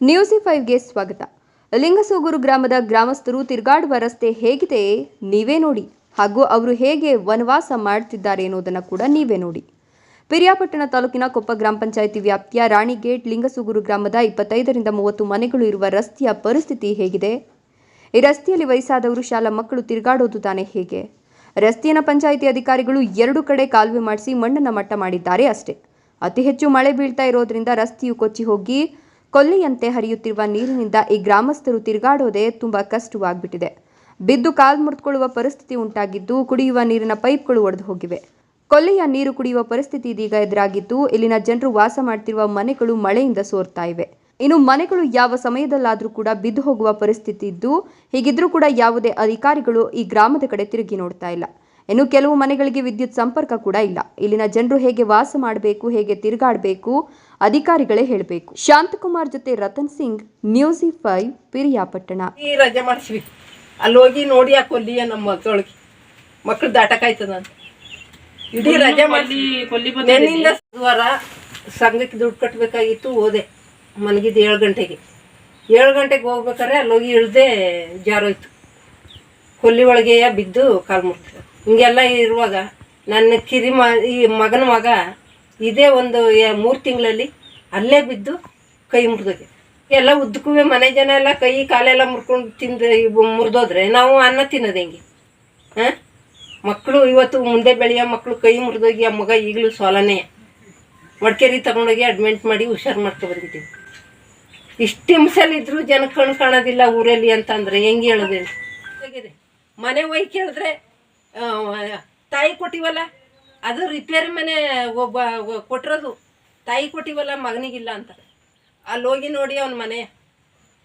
ನ್ಯೂಸಿ ಫೈವ್ಗೆ ಸ್ವಾಗತ. ಲಿಂಗಸೂಗೂರು ಗ್ರಾಮದ ಗ್ರಾಮಸ್ಥರು ತಿರುಗಾಡುವ ರಸ್ತೆ ಹೇಗಿದೆ ನೀವೇ ನೋಡಿ. ಹಾಗೂ ಅವರು ಹೇಗೆ ವನವಾಸ ಮಾಡ್ತಿದ್ದಾರೆ ಎನ್ನುವುದನ್ನು ಕೂಡ ನೀವೇ ನೋಡಿ. ಪಿರಿಯಾಪಟ್ಟಣ ತಾಲೂಕಿನ ಕೊಪ್ಪ ಗ್ರಾಮ ಪಂಚಾಯಿತಿ ವ್ಯಾಪ್ತಿಯ ರಾಣಿಗೇಟ್ ಲಿಂಗಸೂಗೂರು ಗ್ರಾಮದ ಇಪ್ಪತ್ತೈದರಿಂದ ಮೂವತ್ತು ಮನೆಗಳು ಇರುವ ರಸ್ತೆಯ ಪರಿಸ್ಥಿತಿ ಹೇಗಿದೆ? ಈ ರಸ್ತೆಯಲ್ಲಿ ವಯಸ್ಸಾದವರು ಶಾಲಾ ಮಕ್ಕಳು ತಿರುಗಾಡೋದು ತಾನೇ ಹೇಗೆ? ರಸ್ತೆಯನ್ನು ಪಂಚಾಯಿತಿ ಅಧಿಕಾರಿಗಳು ಎರಡು ಕಡೆ ಕಾಲುವೆ ಮಾಡಿಸಿ ಮಣ್ಣನ್ನು ಮಟ್ಟ ಮಾಡಿದ್ದಾರೆ ಅಷ್ಟೇ. ಅತಿ ಹೆಚ್ಚು ಮಳೆ ಬೀಳ್ತಾ ಇರೋದ್ರಿಂದ ರಸ್ತೆಯು ಕೊಚ್ಚಿ ಹೋಗಿ ಕೊಲ್ಲಿಯಂತೆ ಹರಿಯುತ್ತಿರುವ ನೀರಿನಿಂದ ಈ ಗ್ರಾಮಸ್ಥರು ತಿರುಗಾಡೋದೇ ತುಂಬಾ ಕಷ್ಟವಾಗ್ಬಿಟ್ಟಿದೆ. ಬಿದ್ದು ಕಾಲ್ ಮುರಿದುಕೊಳ್ಳುವ ಪರಿಸ್ಥಿತಿ ಉಂಟಾಗಿದ್ದು ಕುಡಿಯುವ ನೀರಿನ ಪೈಪ್ಗಳು ಒಡೆದು ಹೋಗಿವೆ. ಕೊಲ್ಲಿಯ ನೀರು ಕುಡಿಯುವ ಪರಿಸ್ಥಿತಿ ಇದೀಗ ಎದುರಾಗಿದ್ದು, ಇಲ್ಲಿನ ಜನರು ವಾಸ ಮಾಡ್ತಿರುವ ಮನೆಗಳು ಮಳೆಯಿಂದ ಸೋರ್ತಾ ಇವೆ. ಇನ್ನು ಮನೆಗಳು ಯಾವ ಸಮಯದಲ್ಲಾದರೂ ಕೂಡ ಬಿದ್ದು ಹೋಗುವ ಪರಿಸ್ಥಿತಿ ಇದ್ದು, ಹೀಗಿದ್ರೂ ಕೂಡ ಯಾವುದೇ ಅಧಿಕಾರಿಗಳು ಈ ಗ್ರಾಮದ ಕಡೆ ತಿರುಗಿ ನೋಡ್ತಾ ಇಲ್ಲ. ಇನ್ನು ಕೆಲವು ಮನೆಗಳಿಗೆ ವಿದ್ಯುತ್ ಸಂಪರ್ಕ ಕೂಡ ಇಲ್ಲ. ಇಲ್ಲಿನ ಜನರು ಹೇಗೆ ವಾಸ ಮಾಡಬೇಕು ಹೇಗೆ ತಿರುಗಾಡಬೇಕು ಅಧಿಕಾರಿಗಳೇ ಹೇಳಬೇಕು. ಶಾಂತಕುಮಾರ್ ಜೊತೆ ರತನ್ ಸಿಂಗ್ ನ್ಯೂಸಿ ಫೈವ್ ಪಿರಿಯಾಪಟ್ಟಣ. ರಜೆ ಮಾಡಿಸ್ವಿ. ಅಲ್ಲಿ ಹೋಗಿ ನೋಡಿ ಆ ಕೊಲ್ಲಿಯ ನಮ್ಮ ಮಕ್ಕಳಿಗೆ ಮಕ್ಕಳು ದಾಟಕಾಯ್ತದ ಇಡೀ ರಜೆ ಮಾಡಿ ನೆನ್ನಿಂದ ವಾರ ಸಂಘಕ್ಕೆ ದುಡ್ಡು ಕಟ್ಟಬೇಕಾಗಿತ್ತು ಹೋದೆ. ಮನಗಿದ್ದು ಏಳು ಗಂಟೆಗೆ. ಏಳು ಗಂಟೆಗೆ ಹೋಗ್ಬೇಕಾದ್ರೆ ಅಲ್ಲೋಗಿ ಹೋಗಿ ಇಳ್ದೆ ಜಾರೋಯ್ತು. ಕೊಲ್ಲಿ ಒಳಗೆ ಬಿದ್ದು ಕಾಲು ಮುರಿದ ಹಿಂಗೆಲ್ಲ ಇರುವಾಗ ನನ್ನ ಕಿರಿ ಮ, ಈ ಮಗನ ಮಗ ಇದೇ ಒಂದು ಮೂರು ತಿಂಗಳಲ್ಲಿ ಅಲ್ಲೇ ಬಿದ್ದು ಕೈ ಮುರಿದೋಗೆ ಎಲ್ಲ ಉದ್ದಕ್ಕೂ ಮನೆ ಜನ ಎಲ್ಲ ಕೈ ಕಾಲೆಲ್ಲ ಮುರ್ಕೊಂಡು ತಿಂದು ಮುರಿದೋದ್ರೆ ನಾವು ಅನ್ನ ತಿನ್ನೋದು ಹೆಂಗೆ? ಹಾಂ? ಮಕ್ಕಳು ಇವತ್ತು ಮುಂದೆ ಬೆಳೆಯೋ ಮಕ್ಕಳು ಕೈ ಮುರಿದೋಗಿ ಆ ಮಗ ಈಗಲೂ ಸೋಲನೇ. ಮಡಿಕೇರಿ ತಗೊಂಡೋಗಿ ಅಡ್ಮಿಂಟ್ ಮಾಡಿ ಹುಷಾರು ಮಾಡ್ಕೊ ಬಂದಿದ್ದೀವಿ ಇಷ್ಟು ಹಿಂಸಲಿದ್ರು ಜನ ಕಣ್ ಕಾಣೋದಿಲ್ಲ ಊರಲ್ಲಿ ಅಂತಂದರೆ ಹೆಂಗೆ ಆಗಿದೆ. ಮನೆ ಹೋಗಿ ಕೇಳಿದ್ರೆ ತಾಯಿ ಕೊಟ್ಟಿವಲ್ಲ ಅದು ರಿಪೇರಿ ಮನೆ ಒಬ್ಬ ಕೊಟ್ಟಿರೋದು ತಾಯಿ ಕೊಟ್ಟಿವಲ್ಲ ಮಗನಿಗಿಲ್ಲ ಅಂತ ಅಲ್ಲಿ ಹೋಗಿ ನೋಡಿ ಅವನ ಮನೆ.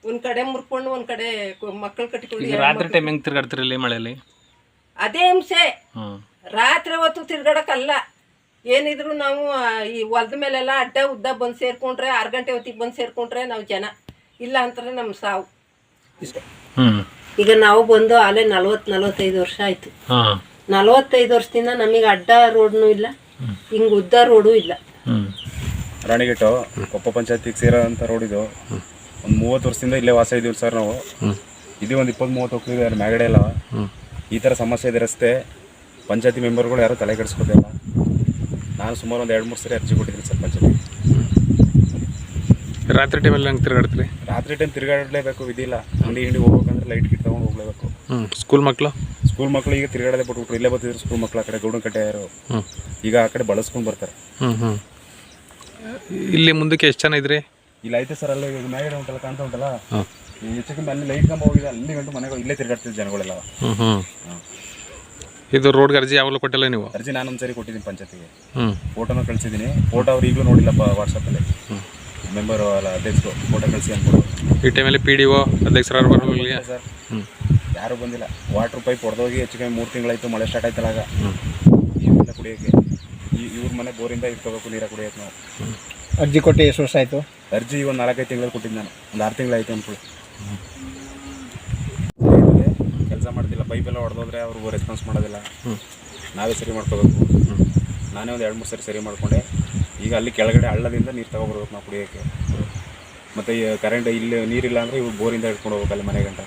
ಒಂದ್ ಕಡೆ ಮುರ್ಕೊಂಡು ಒಂದ್ ಕಡೆ ಮಕ್ಕಳು ಕಟ್ಟಿಕೊಂಡು ರಾತ್ರಿ ಟೈಮ್ ಹೆಂಗೆ ಮಳೆಯಲ್ಲಿ? ಅದೇ ಹಿಂಸೆ. ರಾತ್ರಿ ಹೊತ್ತು ತಿರ್ಗಾಡಕ್ಕಲ್ಲ. ಏನಿದ್ರು ನಾವು ಈ ಹೊಲದ ಮೇಲೆಲ್ಲ ಅಡ್ಡ ಉದ್ದ ಬಂದು ಸೇರ್ಕೊಂಡ್ರೆ ಆರು ಗಂಟೆ ಹೊತ್ತಿಗೆ ಬಂದು ಸೇರ್ಕೊಂಡ್ರೆ ನಾವು ಜನ. ಇಲ್ಲ ಅಂತಾರೆ ನಮ್ಮ ಸಾವು. ಇಷ್ಟೇ ಈಗ ನಾವು ಬಂದು ಅಲ್ಲೇ ನಲ್ವತ್ತು ನಲ್ವತ್ತೈದು ವರ್ಷ ಆಯ್ತು. ಹಾ. ನಲ್ವತ್ತೈದು ವರ್ಷದಿಂದ ನಮಗೆ ಅಡ್ಡ ರೋಡ್ನು ಇಲ್ಲ ಹಿಂಗ್ ಉದ್ದ ರೋಡು ಇಲ್ಲ. ಹ್ಮ್. ರಾಣಿಗೆಟ್ಟು ಕೊಪ್ಪ ಪಂಚಾಯತಿಗೆ ಸೇರೋಂಥ ರೋಡ್ ಇದು. ಒಂದು ಮೂವತ್ತು ವರ್ಷದಿಂದ ಇಲ್ಲೇ ವಾಸ ಇದೀವಿ ಸರ್ ನಾವು. ಇದು ಒಂದು ಇಪ್ಪತ್ತು ಮೂವತ್ತು ಹೋಗ್ತಿದ್ದೀವಿ ಅಲ್ಲಿ ಮ್ಯಾಗಡೆ ಎಲ್ಲ. ಈ ಥರ ಸಮಸ್ಯೆ ಇದೆ ರಸ್ತೆ ಪಂಚಾಯತಿ ಮೆಂಬರ್ಗಳು ಯಾರೂ ತಲೆ ಕೆಡಿಸ್ಕೋತಿಲ್ಲ ನಾನು ಸುಮಾರು ಒಂದು ಎರಡು ಮೂರು ಸರಿ ಅರ್ಜಿ ಕೊಟ್ಟಿದ್ದೀನಿ ಸರ್ ಪಂಚಾಯತಿ. ರಾತ್ರಿ ಟೈಮಲ್ಲಿ ಹಂಗೆ ತಿರ್ಗಾಡ್ತೀರಿ? ರಾತ್ರಿ ಟೈಮ್ ತಿರುಗಾಡಲೇಬೇಕು ಇದಿಲ್ಲ ಅಂಗಡಿ ಹಿಂಡಿ ಹೋಗ್ಬೇಕಂದ್ರೆ ಲೈಟ್ ಗಿಟ್ ತಗೊಂಡು ಹೋಗ್ಲೇಬೇಕು. ಹ್ಞೂ ಸ್ಕೂಲ್ ಮಕ್ಕಳು ಸ್ಕೂಲ್ ಮಕ್ಕಳು ಈಗ ತಿರುಗಾಡದೆ ಬಿಟ್ಬಿಟ್ರು. ಇಲ್ಲೇ ಬರ್ತಿದ್ರು ಸ್ಕೂಲ್ ಮಕ್ಕಳು ಆ ಕಡೆ ಗೌಡನ ಕಟ್ಟೆ ಯಾರು ಈಗ ಆ ಕಡೆ ಬಳಸ್ಕೊಂಡು ಬರ್ತಾರೆ. ಹ್ಞೂ ಹ್ಞೂ ಇಲ್ಲಿ ಮುಂದಕ್ಕೆ ಎಷ್ಟು ಜನ ಇದ್ರಿ? ಇಲ್ಲ ಐತೆ ಸರ್ ಅಲ್ಲಿ ಮ್ಯಾಗಡೆ ಉಂಟಲ್ಲ ಕಾಣ್ತಾ ಉಂಟಲ್ಲ? ಹಾಂ ಹೆಚ್ಚು ಕಮ್ಮಿ ಅಲ್ಲಿ ಲೈಟ್ ಕಂಬ ಹೋಗಿದೆ ಅಲ್ಲಿ ಗಂಟು ಮನೆಗೆ ಇಲ್ಲೇ ತಿರುಗಾಡ್ತಿದ್ರು ಜನಗಳೆಲ್ಲ. ಹ್ಞೂ ಹ್ಮ್. ಇದು ರೋಡ್ಗೆ ಅರ್ಜಿ ಯಾವಾಗಲೂ ಕೊಟ್ಟಿಲ್ಲ ನೀವು? ಅರ್ಜಿ ನಾನೊಂದು ಸರಿ ಕೊಟ್ಟಿದ್ದೀನಿ ಪಂಚಾಯತಿಗೆ. ಹ್ಞೂ ಫೋಟೋನ ಕಳಿಸಿದ್ದೀನಿ. ಫೋಟೋ ಅವ್ರು ಈಗಲೂ ನೋಡಿಲ್ಲಪ್ಪ ವಾಟ್ಸಪ್ಪಲ್ಲಿ ಮೆಂಬರು ಅಲ್ಲ ಅಧ್ಯಕ್ಷರು ಫೋಟೋ ಕಳಿಸಿ ಅಂದ್ಬಿಟ್ಟು ಈ ಟೈಮಲ್ಲಿ ಪಿ ಡಿ ಒ ಅಧ್ಯಕ್ಷರು ಬರಲಿಲ್ಲ ಸರ್. ಹ್ಞೂ ಯಾರೂ ಬಂದಿಲ್ಲ. ವಾಟ್ರ್ ಪೈಪ್ ಹೊಡೆದೋಗಿ ಹೆಚ್ಚು ಕಮ್ಮಿ ಮೂರು ತಿಂಗಳಾಯಿತು ಮಳೆ ಸ್ಟಾರ್ಟ್ ಆಯ್ತಲ್ಲ ಆಗ. ನೀರೆಲ್ಲ ನೀರಿಂದ ಕುಡಿಯೋಕ್ಕೆ ಈ ಇವ್ರ ಮನೆ ಬೋರಿಂದ ಇಟ್ಕೋಬೇಕು ನೀರ ಕುಡಿಯೋಕೆ ನಾವು. ಅರ್ಜಿ ಕೊಟ್ಟು ಎಷ್ಟು ವರ್ಷ ಆಯಿತು? ಅರ್ಜಿ ಒಂದು ನಾಲ್ಕೈದು ತಿಂಗಳು ಕೊಟ್ಟಿದ್ದು ನಾನು. ಒಂದು ಆರು ತಿಂಗಳಾಯ್ತು ಅಂದ್ಕೊಳ್ಳಿ. ಕೆಲಸ ಮಾಡ್ತಿಲ್ಲ. ಪೈಪೆಲ್ಲ ಹೊಡೆದೋದ್ರೆ ಅವ್ರಿಗೂ ರೆಸ್ಪಾನ್ಸ್ ಮಾಡೋದಿಲ್ಲ. ನಾವೇ ಸರಿ ಮಾಡ್ಕೋಬೇಕು. ನಾನೇ ಒಂದು ಎರಡು ಮೂರು ಸರಿ ಸರಿ ಮಾಡಿಕೊಂಡೆ. ಈಗ ಅಲ್ಲಿ ಕೆಳಗಡೆ ಹಳ್ಳದಿಂದ ನೀರು ತಗೊಬರ್ಬೇಕು ನಾವು ಕುಡಿಯೋಕ್ಕೆ. ಮತ್ತು ಕರೆಂಟ್ ಇಲ್ಲಿ ನೀರಿಲ್ಲ ಅಂದರೆ ಇವು ಬೋರಿಂದ ಹಿಡ್ಕೊಂಡು ಹೋಗ್ಬೇಕು ಅಲ್ಲಿ ಮನೆ ಗಂಟ.